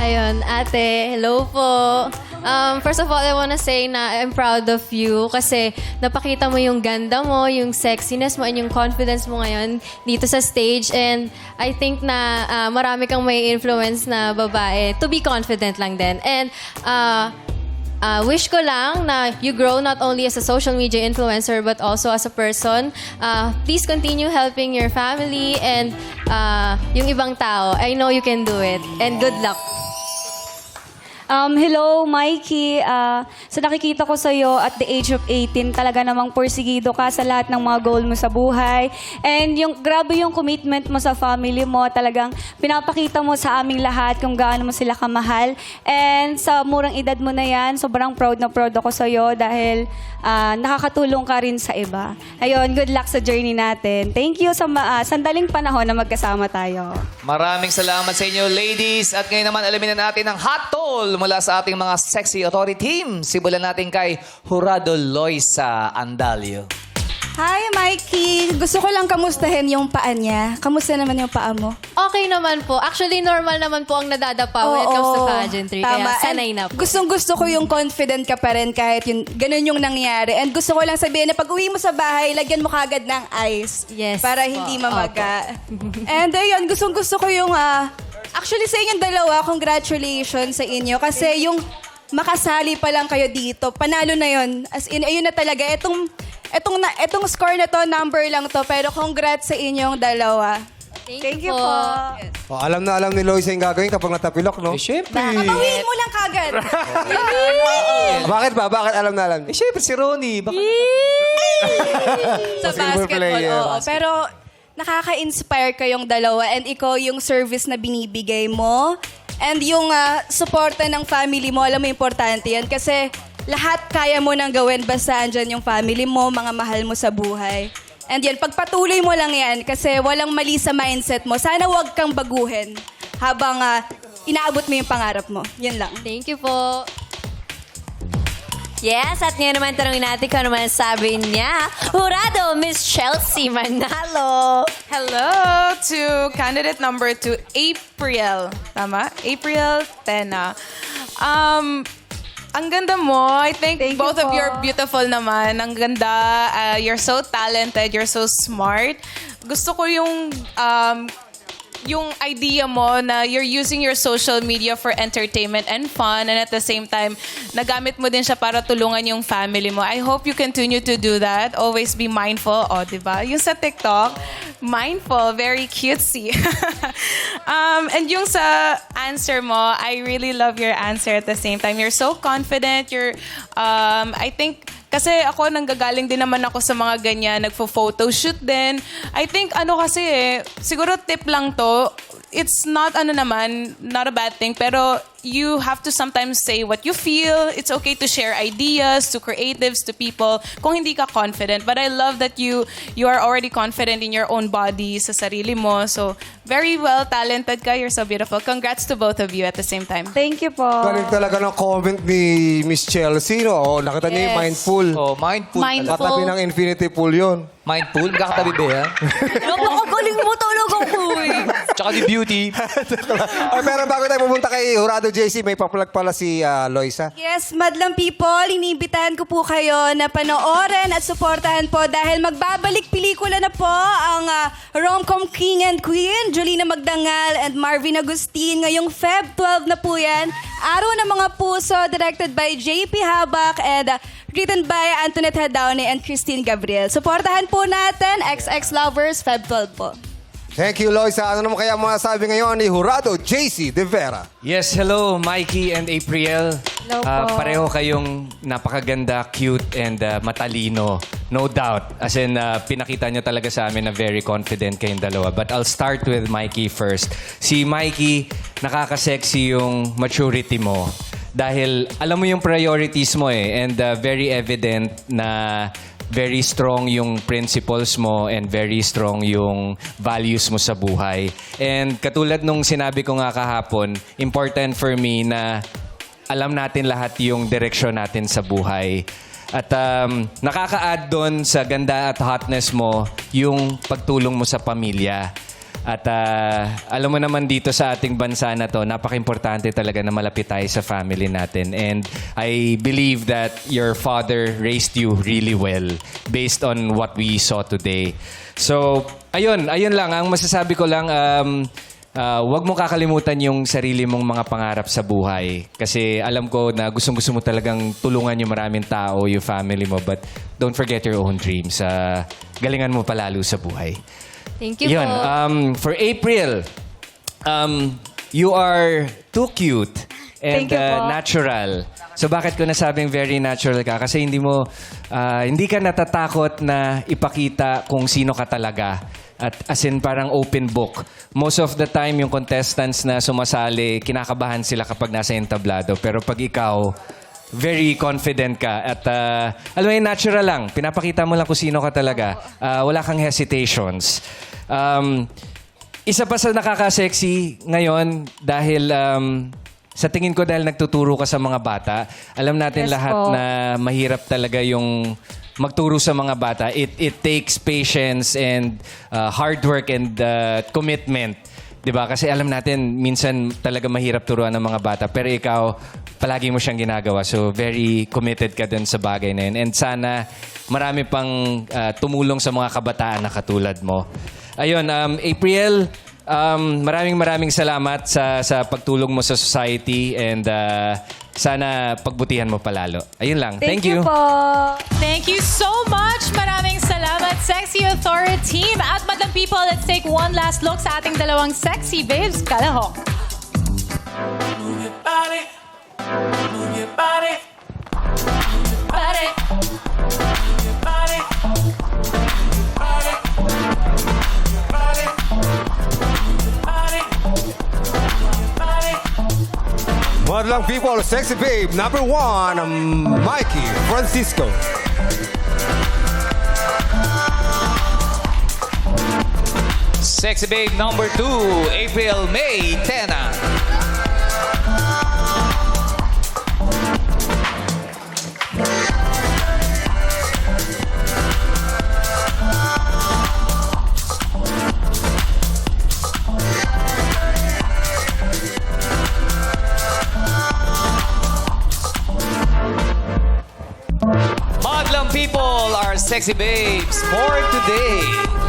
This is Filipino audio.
Ayun, ate, hello po. Um, first of all, I wanna say na I'm proud of you kasi napakita mo yung ganda mo, yung sexiness mo, and yung confidence mo ngayon dito sa stage. And I think na ah, marami kang may influence na babae to be confident lang din. And uh, uh, wish ko lang na you grow not only as a social media influencer but also as a person. Uh, please continue helping your family and uh, yung ibang tao. I know you can do it. And good luck. Um, hello, Mikey. Ah, sa nakikita ko sa'yo at the age of 18, talaga namang porsigido ka sa lahat ng mga goal mo sa buhay. And yung grabe yung commitment mo sa family mo, talagang pinapakita mo sa aming lahat kung gaano mo sila kamahal. And sa murang edad mo na yan, sobrang proud na proud ako sa'yo dahil ah, nakakatulong ka rin sa iba. Ayun, good luck sa journey natin. Thank you sa ma- ah, sandaling panahon na magkasama tayo. Maraming salamat sa inyo, ladies. At ngayon naman, alamin na natin ang hot toll mula sa ating mga sexy authority team. Simulan natin kay Jurado Loisa Andalio. Hi, Mikey! Gusto ko lang kamustahin yung paa niya. Kamusta naman yung paa mo? Okay naman po. Actually, normal naman po ang nadadapa when it comes to pageantry. tama. Kaya sanay na po. Gustong gusto ko yung confident ka pa rin kahit yun, ganun yung nangyari. And gusto ko lang sabihin na pag uwi mo sa bahay, lagyan mo kagad ng ice. Yes Para po. hindi mamaga. And ayun, gustong gusto ko yung... ah, actually, sa inyong dalawa, congratulations sa inyo. Kasi yung makasali pa lang kayo dito, panalo na yun. As in, ayun na talaga. Etong, etong, na, etong score na to, number lang to. Pero congrats sa inyong dalawa. Thank, you po. Oh, alam na alam ni Loisa yung gagawin kapag natapilok, no? Eh, syempre. Babawiin mo lang kagad. Bakit ba? Bakit alam na alam? Eh, syempre, si Ronnie. Baka... sa Basketball basketball, player. oo. Pero nakaka-inspire kayong dalawa and ikaw yung service na binibigay mo and yung ah, suporta ng family mo, alam mo importante yan kasi lahat kaya mo nang gawin basta andyan yung family mo, mga mahal mo sa buhay. And yan, pagpatuloy mo lang yan kasi walang mali sa mindset mo. Sana wag kang baguhin habang ah, inaabot mo yung pangarap mo. Yan lang. Thank you po. Yes, at ngayon naman tanongin natin kung ano man sabi niya. Hurado, Miss Chelsea Manalo. Hello to candidate number two, April. Tama? April Tena. Um, ang ganda mo. I think Thank you both of po. you are beautiful naman. Ang ganda. Uh, you're so talented. You're so smart. Gusto ko yung um, yung idea mo na you're using your social media for entertainment and fun and at the same time, nagamit mo din siya para tulungan yung family mo. I hope you continue to do that. Always be mindful. O, di ba? Yung sa TikTok, mindful, very cutesy. um, and yung sa answer mo, I really love your answer at the same time. You're so confident. You're, um, I think, kasi ako, nanggagaling din naman ako sa mga ganyan, nagfo-photoshoot din. I think, ano kasi eh, siguro tip lang to, it's not ano naman, not a bad thing, pero you have to sometimes say what you feel. It's okay to share ideas to creatives, to people, kung hindi ka confident. But I love that you you are already confident in your own body, sa sarili mo. So, very well talented ka. You're so beautiful. Congrats to both of you at the same time. Thank you po. Galing talaga ng comment ni Miss Chelsea, no? Oh, nakita niyo yung Yes. mindful. Oh, mindful. Mindful. Katabi ng infinity pool yun. Mindful? Kakatabi ba yan? Napakagaling mo talaga, Kuy. Tsaka si Beauty. Ay, pero bago tayo pumunta kay Jurado JC, may paplug pala si ah, Loisa. Yes, madlang people, inibitahan ko po kayo na panoorin at suportahan po dahil magbabalik pelikula na po ang ah, Romcom King and Queen, Jolina Magdangal and Marvin Agustin. Ngayong Feb 12 na po yan. Araw ng mga puso, directed by JP Habak and ah, written by Antoinette Hadaone and Christine Gabriel. Suportahan po natin, XX Lovers, Feb 12 po. Thank you, Loisa. Ano naman kaya masasabi ngayon ni Jurado JC De Vera? Yes, hello, Mikey and April. Hello Ah, po. pareho kayong napakaganda, cute, and ah, matalino. No doubt. As in, ah, pinakita nyo talaga sa amin na very confident kayong dalawa. But I'll start with Mikey first. Si Mikey, nakaka-sexy yung maturity mo. Dahil alam mo yung priorities mo eh. And ah, very evident na very strong yung principles mo and very strong yung values mo sa buhay. And katulad nung sinabi ko nga kahapon, important for me na alam natin lahat yung direksyon natin sa buhay. At um, nakaka-add doon sa ganda at hotness mo yung pagtulong mo sa pamilya. At ah, alam mo naman dito sa ating bansa na to, napaka-importante talaga na malapit tayo sa family natin. And I believe that your father raised you really well based on what we saw today. So, ayun, ayun lang. Ang masasabi ko lang, um, Ah, wag mo kakalimutan yung sarili mong mga pangarap sa buhay. Kasi alam ko na gustong-gusto mo talagang tulungan yung maraming tao, yung family mo. But don't forget your own dreams. Ah, galingan mo palalo sa buhay. Thank you Yun, po. um, for April, um, you are too cute and Thank you uh, po. natural. So bakit ko nasabing very natural ka? Kasi hindi mo, ah, hindi ka natatakot na ipakita kung sino ka talaga. At as in parang open book. Most of the time, yung contestants na sumasali, kinakabahan sila kapag nasa entablado. Pero pag ikaw, very confident ka. At ah, alam mo yun, natural lang. Pinapakita mo lang kung sino ka talaga. Ah, wala kang hesitations. Um, isa pa sa nakaka-sexy ngayon dahil um, sa tingin ko dahil nagtuturo ka sa mga bata, alam natin Yes lahat po. na mahirap talaga yung magturo sa mga bata. It it takes patience and uh, hard work and uh, commitment. 'Di ba? Kasi alam natin minsan talaga mahirap turuan ng mga bata, pero ikaw palagi mo siyang ginagawa. So very committed ka dun sa bagay na yun. And sana marami pang uh, tumulong sa mga kabataan na katulad mo. Ayun, um, April, um, maraming maraming salamat sa sa pagtulong mo sa society and uh, sana pagbutihan mo palalo. Ayun lang. Thank, you po. Thank you so much. Maraming salamat, Sexy Authority Team. At Madam People, let's take one last look sa ating dalawang sexy babes. Kalahok. Madlang people, sexy babe, number one, um, Mikey Francisco. Sexy Babe number two, April May Tena. Sexy babes for today.